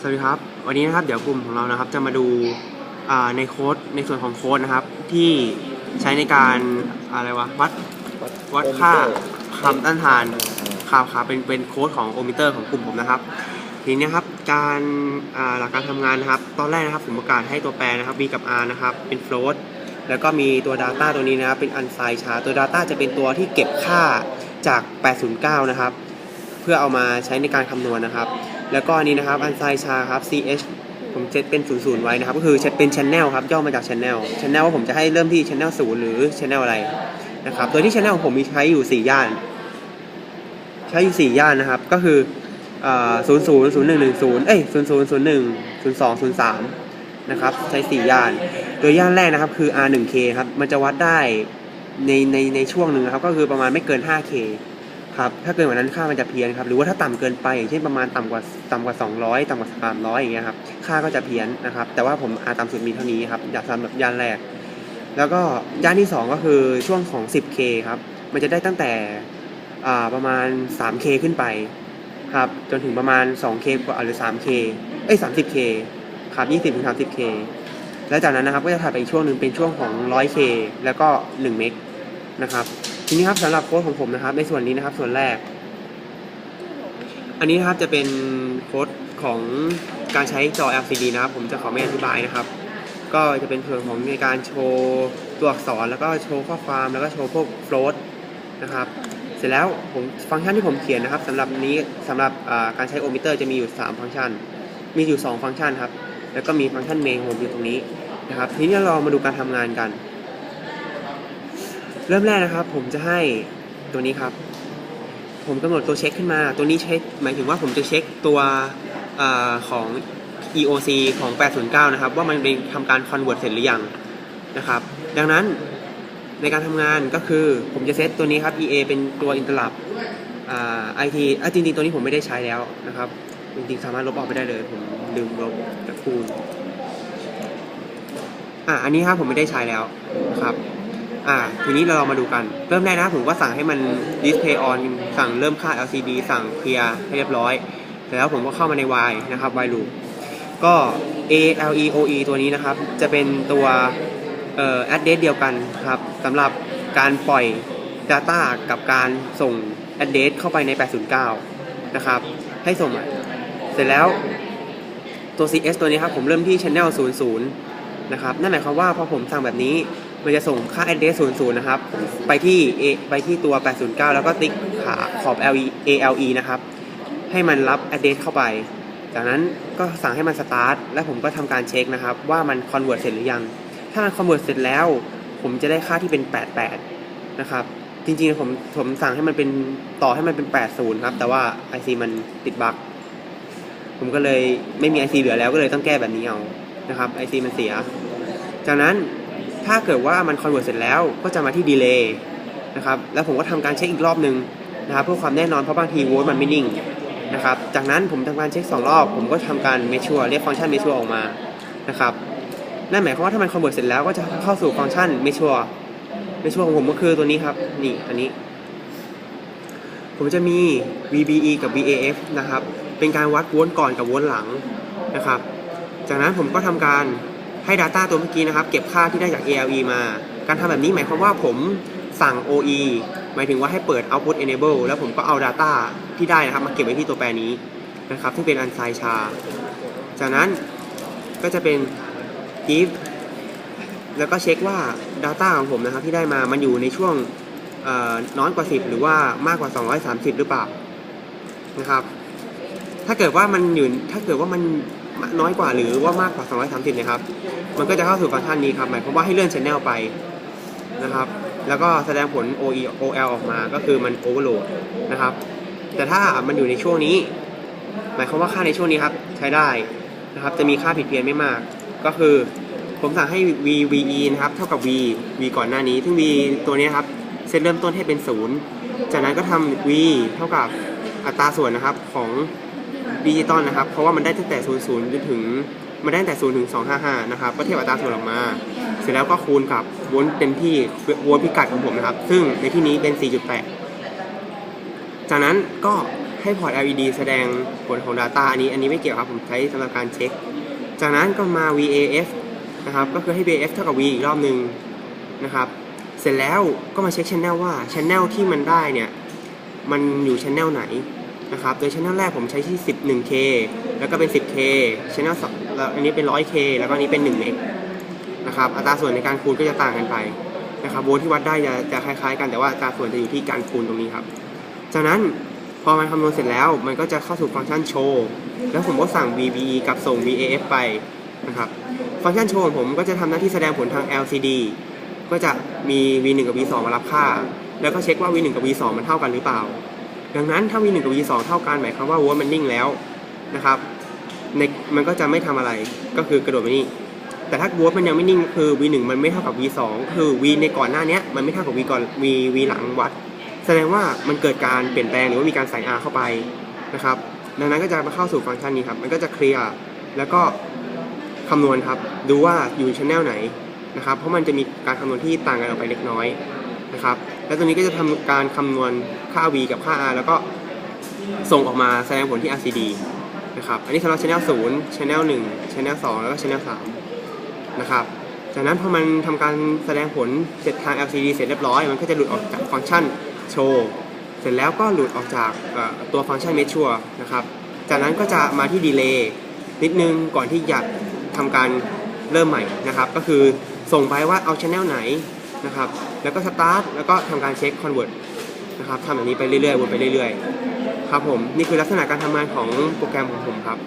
สวัสดีครับ วันนี้นะครับเดี๋ยวกลุ่มของเรานะครับ จะมาดูาในโค้ดในส่วนของโค้ดนะครับ ที่ใช้ในการอะไรวะวัดวัดค่าความต้านทานข่าวขาเป็นเป็นโค้ดของโอมิเตอร์ของกลุ่มผมนะครับ ทีนี้นครับการาหลักการทำงานนะครับ ตอนแรกนะครับผมประกาศให้ตัวแปรนะครับ v กับ r นะครับ เป็น float แล้วก็มีตัว Data ตัวนี้นะครับเป็น unsigned chart ตัว Data จะเป็นตัวที่เก็บค่าจาก 809 นะครับ เพื่อเอามาใช้ในการคำนวณนะครับ แล้วก็อันนี้นะครับ unsigned chart ครับ ch ผมเซตเป็น00ไว้นะครับ ก็คือเป็น channel ครับ ย่อมาจาก channel channel ว่าผมจะให้เริ่มที่ channel 0 หรือ channel อะไรนะครับ โดยที่ channel ของผมมีใช้อยู่ 4 ย่าน ใช้อยู่ 4 ย่านนะครับ ก็คือศูนย์ศูนย์ศูนย์หนึ่งหนึ่งศูนย์เอ้ยศูนย์ศูนย์ศูนย์หนึ่งศูนย์สองศูนย์สามนะครับ ใช้ 4 ย่าน โดยย่านแรกนะครับคือ R1K ครับ มันจะวัดได้ในในในช่วงหนึ่งนะครับ ก็คือประมาณไม่เกิน 5K ครับถ้าเกินกว่านั้นค่ามันจะเพี้ยนครับหรือว่าถ้าต่ำเกินไปอย่างเช่นประมาณต่ำกว่าต่ำกว่า 200 ต่ำกว่า300อย่างเงี้ยครับค่าก็จะเพี้ยนนะครับ แต่ว่าผมอาต่ำสุดมีเท่านี้ครับอยากสำหรับยานแรก แล้วก็ย่านที่ 2 ก็คือช่วงของ 10K ครับมันจะได้ตั้งแต่ประมาณ 3K ขึ้นไปครับจนถึงประมาณ 2K กว่าหรือ 3K เอ้ย 30K ครับ20ถึง 30K แล้วจากนั้นนะครับก็จะถัดไปอีกช่วงหนึ่งเป็นช่วงของ 100K แล้วก็1เมกนะครับ ทีนี้ครับสำหรับโค้ดของผมนะครับ ในส่วนนี้นะครับ ส่วนแรก อันนี้นะครับจะเป็นโค้ดของการใช้จอ LCD นะครับ ผมจะขอไม่อธิบายนะครับ ก็จะเป็นส่วนของในการโชว์ตัวอักษรแล้วก็โชว์ข้อความแล้วก็โชว์พวกโฟลต์นะครับ เสร็จแล้วผมฟังก์ชันที่ผมเขียนนะครับสำหรับนี้สำหรับการใช้โอมิเตอร์จะมีอยู่ 3 ฟังก์ชัน มีอยู่ 2 ฟังก์ชันครับแล้วก็มีฟังก์ชันเมนของผมอยู่ตรงนี้นะครับ ทีนี้เรามาดูการทำงานกัน เริ่มแรกนะครับ ผมจะให้ตัวนี้ครับ ผมกำหนดตัวเช็คขึ้นมา ตัวนี้เช็คหมายถึงว่าผมจะเช็คตัวอของ EOC ของ 809 นะครับ ว่ามันเป็นทำการ convert เสร็จหรือยังนะครับ ดังนั้นในการทำงานก็คือผมจะเซตตัวนี้ครับ EA เป็นตัว interrupt อ่า IT อะจริงๆ ตัวนี้ผมไม่ได้ใช้แล้วนะครับ จริงๆ สามารถลบออกไปได้เลย ผมลืมลบจากคูณอะอันนี้ครับผมไม่ได้ใช้แล้วนะครับ อ่าทีนี้เราลองมาดูกัน เริ่มแรกนะครับผมก็สั่งให้มัน display on สั่งเริ่มค่า LCD สั่งเคลียร์ให้เรียบร้อยเสร็จแล้วผมก็เข้ามาใน Y นะครับ Y loop ก็ A L E O E ตัวนี้นะครับ จะเป็นตัวเอ่อ address เดียวกันครับสำหรับการปล่อย Data กับการส่ง address เข้าไปใน 809 นะครับ ให้ส่งเสร็จแล้วตัว CS ตัวนี้ครับ ผมเริ่มที่ channel 00 นะครับ นั่นหมายความว่าพอผมสั่งแบบนี้ มันจะส่งค่า address 00 นะครับ ไปที่ A ไปที่ตัว 809 แล้วก็ติ๊กขาขอบ LE ALE นะครับ ให้มันรับ address เข้าไป จากนั้นก็สั่งให้มัน start แล้วผมก็ทำการเช็คนะครับ ว่ามัน convert เสร็จหรือยัง ถ้ามัน convert เสร็จแล้ว ผมจะได้ค่าที่เป็น 88 นะครับ จริงๆ ผมผมสั่งให้มันเป็นต่อให้มันเป็น 80 ครับ แต่ว่า IC มันติดบั๊กผมก็เลยไม่มี IC เหลือแล้วก็เลยต้องแก้แบบนี้เอานะครับ IC มันเสีย จากนั้น ถ้าเกิดว่ามัน convert เสร็จแล้วก็จะมาที่ delay นะครับ แล้วผมก็ทำการเช็คอีกรอบหนึ่งนะครับเพื่อความแน่นอนเพราะบางทีโวลต์มันไม่นิ่งนะครับ จากนั้นผมทำการเช็ค 2 รอบ ผมก็ทำการ make sure เรียกฟังก์ชัน make sure ออกมานะครับนั่นหมายความว่าถ้ามัน convert เสร็จแล้วก็จะเข้าสู่ฟังก์ชัน make sure make sure ของผมก็คือตัวนี้ครับนี่อันนี้ ผมจะมี VBE กับ VAF นะครับเป็นการวัดโวลต์ก่อนกับโวลต์หลังนะครับ จากนั้นผมก็ทำการ ให้ Data ตัวเมื่อกี้นะครับ เก็บค่าที่ได้จาก ALE มา การทำแบบนี้หมายความว่าผมสั่ง OE หมายถึงว่าให้เปิด output enable แล้วผมก็เอา Data ที่ได้นะครับ มาเก็บไว้ที่ตัวแปรนี้นะครับซึ่เป็น unsigned char จากนั้นก็จะเป็น if แล้วก็เช็คว่า Data ของผมนะครับที่ได้มา มันอยู่ในช่วงน้อยกว่า 10 หรือว่ามากกว่า 230 หรือเปล่านะครับ ถ้าเกิดว่ามันอยู่ถ้าเกิดว่ามัน น้อยกว่าหรือว่ามากกว่า 230เนี่ยครับ มันก็จะเข้าสู่ฟังก์ชันนี้ครับ หมายความว่าให้เลื่อน channel ไปนะครับ แล้วก็แสดงผล OE OL ออกมา ก็คือมัน overload นะครับ แต่ถ้ามันอยู่ในช่วงนี้ หมายความว่าค่าในช่วงนี้ครับ ใช้ได้นะครับ จะมีค่าผิดเพี้ยนไม่มาก ก็คือ ผมสั่งให้ v VE นะครับ เท่ากับ v v ก่อนหน้านี้ ซึ่ง v ตัวนี้ครับ เซตเริ่มต้นให้เป็น 0 จากนั้นก็ทำ v เท่ากับอัตราส่วนนะครับของ ดิจิตอลนะครับ เพราะว่ามันได้ตั้งแต่ 0 0จนถึงมันได้ตั้งแต่ 0 ถึง 255 นะครับ ก็เทียบอัตราส่วนออกมา เสร็จแล้วก็คูณกับโวลต์เต็มที่โวลต์พิกัดของผมนะครับ ซึ่งในที่นี้เป็น 4.8 จากนั้นก็ให้พอร์ต LED แสดงผลของ Data อันนี้ อันนี้ไม่เกี่ยวครับ ผมใช้สำหรับการเช็ค จากนั้นก็มา VAF นะครับ ก็คือให้ VAF เท่ากับ V อีกรอบหนึ่งนะครับ เสร็จแล้วก็มาเช็ค Channel ว่า Channel ที่มันได้เนี่ย มันอยู่ Channel ไหน นะครับ โดย Channel แรกผมใช้ที่ 11K แล้วก็เป็น 10K Channel สองแล้วอันนี้เป็น 100K แล้วก็อันนี้เป็น1เมกนะครับ อัตราส่วนในการคูณก็จะต่างกันไปนะครับโวลต์ที่วัดได้จะจะคล้ายๆ กันแต่ว่าอัตราส่วนจะอยู่ที่การคูณตรงนี้ครับ จากนั้นพอมันคำนวณเสร็จแล้ว มันก็จะเข้าสู่ฟังก์ชันโชว์แล้วผมก็สั่ง VBE กับส่ง VAF ไปนะครับ ฟังก์ชันโชว์ของผมก็จะทำหน้าที่แสดงผลทาง LCD ก็จะมี V1 กับ V2 มารับค่า แล้วก็เช็คว่า V1 กับ V2 มันเท่ากันหรือเปล่า ดังนั้นถ้า V1 กับ V2 เท่ากันหมายความว่าวัวมันนิ่งแล้วนะครับในมันก็จะไม่ทำอะไรก็คือกระโดดไปนี่แต่ถ้าวัวมันยังไม่นิ่งคือ V1 มันไม่เท่ากับ V2 คือ V ในก่อนหน้านี้มันไม่เท่ากับ V ก่อน V V หลังวัด แสดงว่ามันเกิดการเปลี่ยนแปลงหรือว่ามีการใส่ R เข้าไปนะครับ ดังนั้นก็จะมาเข้าสู่ฟังก์ชันนี้ครับมันก็จะเคลียร์แล้วก็คำนวณครับดูว่าอยู่ช anel ไหนนะครับเพราะมันจะมีการคำนวณที่ต่างกันออกไปเล็กน้อย นะครับ แล้วตัวนี้ก็จะทำการคำนวณค่า V กับค่า R แล้วก็ส่งออกมาแสดงผลที่ RCD นะครับ อันนี้สำหรับ channel 0 channel 1 channel 2 แล้วก็ channel 3 นะครับ จากนั้นพอมันทำการแสดงผลเสร็จทาง LCD เสร็จเรียบร้อย มันก็จะหลุดออกจากฟังก์ชันโชว์เสร็จแล้วก็หลุดออกจากตัวฟังก์ชัน Mature นะครับ จากนั้นก็จะมาที่ดีเลย์นิดนึงก่อนที่จะทำการเริ่มใหม่นะครับ ก็คือส่งไปว่าเอาช anel ไหน นะครับ แล้วก็สตาร์ทแล้วก็ทำการเช็คคอนเวิร์ตนะครับทำแบบนี้ไปเรื่อยๆวนไปเรื่อยๆ ครับผม นี่คือลักษณะการทำงานของโปรแกรมของผมครับ